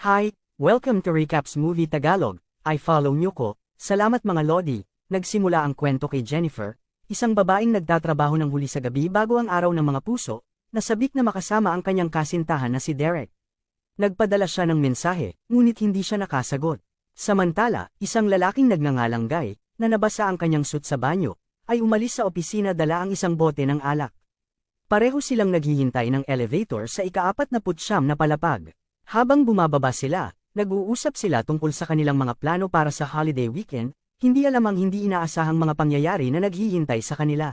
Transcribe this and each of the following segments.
Hi, welcome to Recaps Movie Tagalog. I follow nyo ko. Salamat mga Lodi. Nagsimula ang kwento kay Jennifer, isang babaeng nagtatrabaho ng huli sa gabi bago ang araw ng mga puso, nasabik na makasama ang kanyang kasintahan na si Derek. Nagpadala siya ng mensahe, ngunit hindi siya nakasagot. Samantala, isang lalaking nagngangalang Guy, na nabasa ang kanyang suit sa banyo, ay umalis sa opisina dala ang isang bote ng alak. Pareho silang naghihintay ng elevator sa ikaapat na putsyam na palapag. Habang bumababa sila, nag-uusap sila tungkol sa kanilang mga plano para sa holiday weekend, hindi alam ang hindi inaasahang mga pangyayari na naghihintay sa kanila.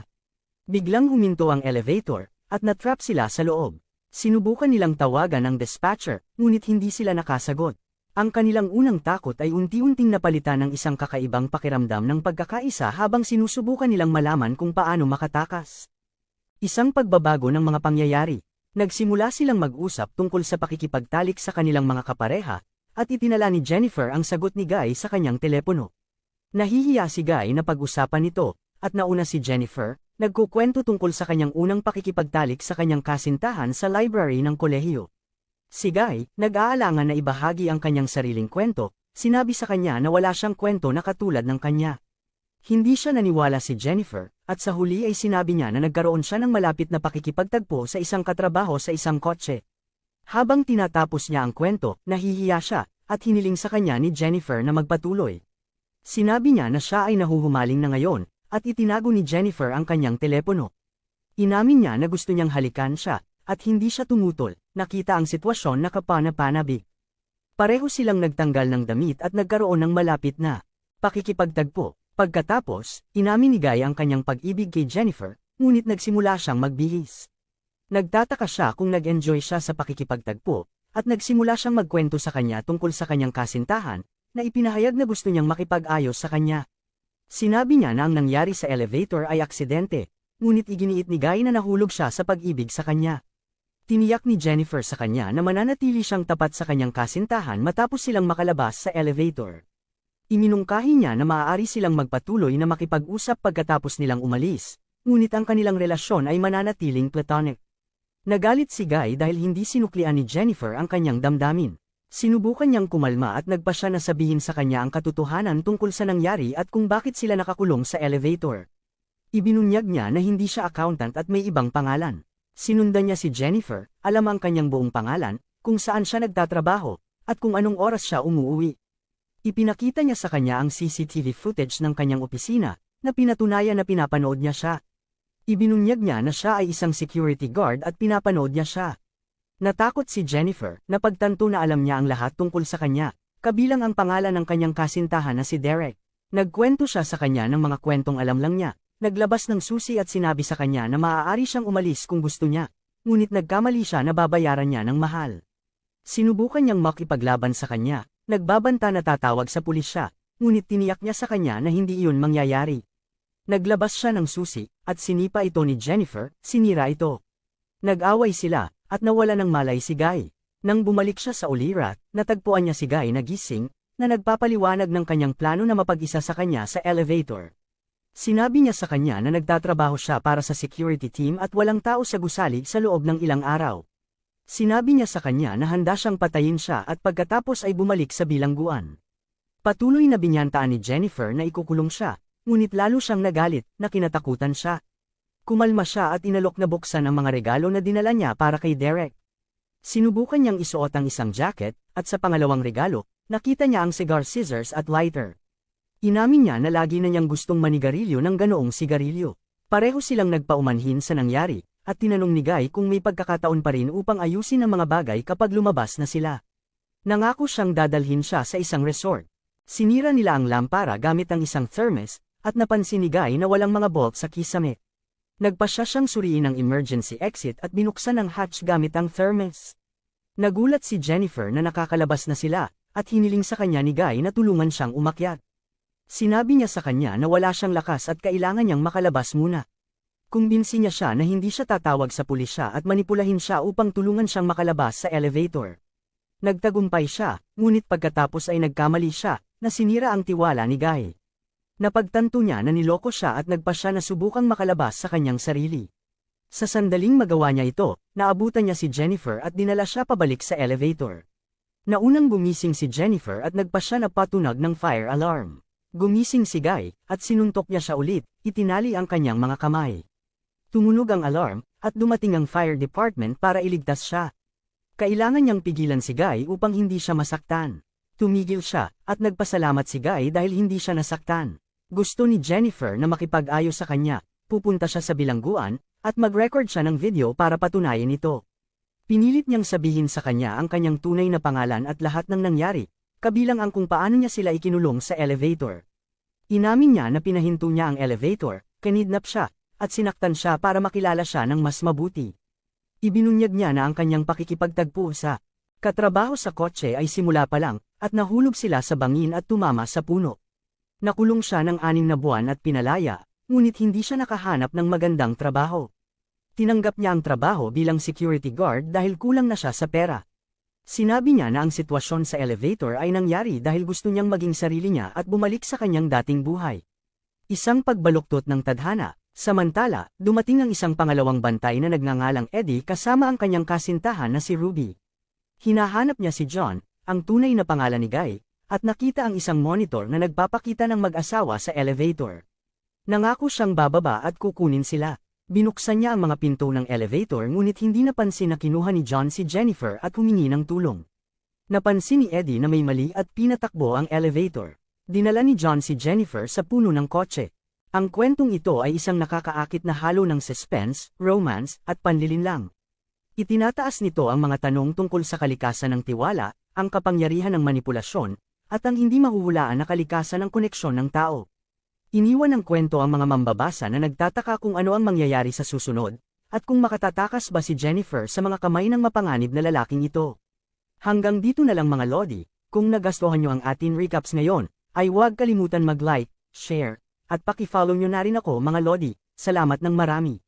Biglang huminto ang elevator, at natrap sila sa loob. Sinubukan nilang tawagan ang dispatcher, ngunit hindi sila nakasagot. Ang kanilang unang takot ay unti-unting napalitan ng isang kakaibang pakiramdam ng pagkakaisa habang sinusubukan nilang malaman kung paano makatakas. Isang pagbabago ng mga pangyayari. Nagsimula silang mag-usap tungkol sa pakikipagtalik sa kanilang mga kapareha, at itinala ni Jennifer ang sagot ni Guy sa kanyang telepono. Nahihiya si Guy na pag-usapan ito, at nauna si Jennifer, nagkukwento tungkol sa kanyang unang pakikipagtalik sa kanyang kasintahan sa library ng kolehiyo. Si Guy, nag-aalangan na ibahagi ang kanyang sariling kwento, sinabi sa kanya na wala siyang kwento na katulad ng kanya. Hindi siya naniwala si Jennifer, at sa huli ay sinabi niya na nagkaroon siya ng malapit na pakikipagtagpo sa isang katrabaho sa isang kotse. Habang tinatapos niya ang kwento, nahihiya siya, at hiniling sa kanya ni Jennifer na magpatuloy. Sinabi niya na siya ay nahuhumaling na ngayon, at itinago ni Jennifer ang kanyang telepono. Inamin niya na gusto niyang halikan siya, at hindi siya tumutol, nakita ang sitwasyon na kapana-panabik. Pareho silang nagtanggal ng damit at nagkaroon ng malapit na pakikipagtagpo. Pagkatapos, inamin ni Guy ang kanyang pag-ibig kay Jennifer, ngunit nagsimula siyang magbihis. Nagtataka siya kung nag-enjoy siya sa pakikipagtagpo, at nagsimula siyang magkwento sa kanya tungkol sa kanyang kasintahan, na ipinahayag na gusto niyang makipag-ayos sa kanya. Sinabi niya na ang nangyari sa elevator ay aksidente, ngunit iginiit ni Guy na nahulog siya sa pag-ibig sa kanya. Tiniyak ni Jennifer sa kanya na mananatili siyang tapat sa kanyang kasintahan matapos silang makalabas sa elevator. Iminungkahi niya na maaari silang magpatuloy na makipag-usap pagkatapos nilang umalis, ngunit ang kanilang relasyon ay mananatiling platonic. Nagalit si Guy dahil hindi sinuklian ni Jennifer ang kanyang damdamin. Sinubukan niyang kumalma at nagpa siya na sabihin sa kanya ang katotohanan tungkol sa nangyari at kung bakit sila nakakulong sa elevator. Ibinunyag niya na hindi siya accountant at may ibang pangalan. Sinundan niya si Jennifer, alam ang kanyang buong pangalan, kung saan siya nagtatrabaho, at kung anong oras siya umuwi. Ipinakita niya sa kanya ang CCTV footage ng kanyang opisina, na pinatunayan na pinapanood niya siya. Ibinunyag niya na siya ay isang security guard at pinapanood niya siya. Natakot si Jennifer, na pagtanto na alam niya ang lahat tungkol sa kanya, kabilang ang pangalan ng kanyang kasintahan na si Derek. Nagkwento siya sa kanya ng mga kwentong alam lang niya, naglabas ng susi at sinabi sa kanya na maaari siyang umalis kung gusto niya, ngunit nagkamali siya na babayaran niya ng mahal. Sinubukan niyang makipaglaban sa kanya, nagbabanta na tatawag sa pulis siya, ngunit tiniyak niya sa kanya na hindi iyon mangyayari. Naglabas siya ng susi, at sinipa ito ni Jennifer, sinira ito. Nag-away sila, at nawala ng malay si Guy. Nang bumalik siya sa Olira, natagpuan niya si Guy na gising, na nagpapaliwanag ng kanyang plano na mapag-isa sa kanya sa elevator. Sinabi niya sa kanya na nagtatrabaho siya para sa security team at walang tao sa gusali sa loob ng ilang araw. Sinabi niya sa kanya na handa siyang patayin siya at pagkatapos ay bumalik sa bilangguan. Patuloy na binyantaan ni Jennifer na ikukulong siya, ngunit lalo siyang nagalit na kinatakutan siya. Kumalma siya at inalok na buksan ang mga regalo na dinala niya para kay Derek. Sinubukan niyang isuot ang isang jacket, at sa pangalawang regalo, nakita niya ang cigar scissors at lighter. Inamin niya na lagi na niyang gustong manigarilyo ng ganoong sigarilyo. Pareho silang nagpaumanhin sa nangyari, at tinanong ni Guy kung may pagkakataon pa rin upang ayusin ang mga bagay kapag lumabas na sila. Nangako siyang dadalhin siya sa isang resort. Sinira nila ang lampara gamit ang isang thermos, at napansin ni Guy na walang mga bolt sa kisame. Nagpasya siyang suriin ang emergency exit at binuksan ang hatch gamit ang thermos. Nagulat si Jennifer na nakakalabas na sila, at hiniling sa kanya ni Guy na tulungan siyang umakyat. Sinabi niya sa kanya na wala siyang lakas at kailangan niyang makalabas muna. Kumbinsi niya siya na hindi siya tatawag sa pulisya at manipulahin siya upang tulungan siyang makalabas sa elevator. Nagtagumpay siya, ngunit pagkatapos ay nagkamali siya, na sinira ang tiwala ni Guy. Napagtanto niya na niloko siya at nagpa siya na subukang makalabas sa kanyang sarili. Sa sandaling magawa niya ito, naabutan niya si Jennifer at dinala siya pabalik sa elevator. Naunang gumising si Jennifer at nagpa siya na patunag ng fire alarm. Gumising si Guy, at sinuntok niya siya ulit, itinali ang kanyang mga kamay. Tumunog ang alarm, at dumating ang fire department para iligtas siya. Kailangan niyang pigilan si Guy upang hindi siya masaktan. Tumigil siya, at nagpasalamat si Guy dahil hindi siya nasaktan. Gusto ni Jennifer na makipag-ayos sa kanya, pupunta siya sa bilangguan, at mag-record siya ng video para patunayan ito. Pinilit niyang sabihin sa kanya ang kanyang tunay na pangalan at lahat ng nangyari, kabilang ang kung paano niya sila ikinulong sa elevator. Inamin niya na pinahinto niya ang elevator, kinidnap siya, at sinaktan siya para makilala siya ng mas mabuti. Ibinunyag niya na ang kanyang pakikipagtagpo sa katrabaho sa kotse ay simula pa lang, at nahulog sila sa bangin at tumama sa puno. Nakulong siya ng anim na buwan at pinalaya, ngunit hindi siya nakahanap ng magandang trabaho. Tinanggap niya ang trabaho bilang security guard dahil kulang na siya sa pera. Sinabi niya na ang sitwasyon sa elevator ay nangyari dahil gusto niyang maging sarili niya at bumalik sa kanyang dating buhay. Isang pagbaluktot ng tadhana, samantala, dumating ang isang pangalawang bantay na nagngangalang Eddie kasama ang kanyang kasintahan na si Ruby. Hinahanap niya si John, ang tunay na pangalan ni Guy, at nakita ang isang monitor na nagpapakita ng mag-asawa sa elevator. Nangako siyang bababa at kukunin sila. Binuksan niya ang mga pinto ng elevator ngunit hindi napansin na kinuha ni John si Jennifer at humingi ng tulong. Napansin ni Eddie na may mali at pinatakbo ang elevator. Dinala ni John si Jennifer sa puno ng kotse. Ang kwentong ito ay isang nakakaakit na halo ng suspense, romance, at panlilinlang. Itinataas nito ang mga tanong tungkol sa kalikasan ng tiwala, ang kapangyarihan ng manipulasyon, at ang hindi mahuhulaan na kalikasan ng koneksyon ng tao. Iniwan ng kwento ang mga mambabasa na nagtataka kung ano ang mangyayari sa susunod, at kung makatatakas ba si Jennifer sa mga kamay ng mapanganib na lalaking ito. Hanggang dito na lang mga Lodi, kung nagustuhan nyo ang atin recaps ngayon, ay huwag kalimutan mag-like, share, at paki-follow nyo na rin ako mga Lodi. Salamat ng marami.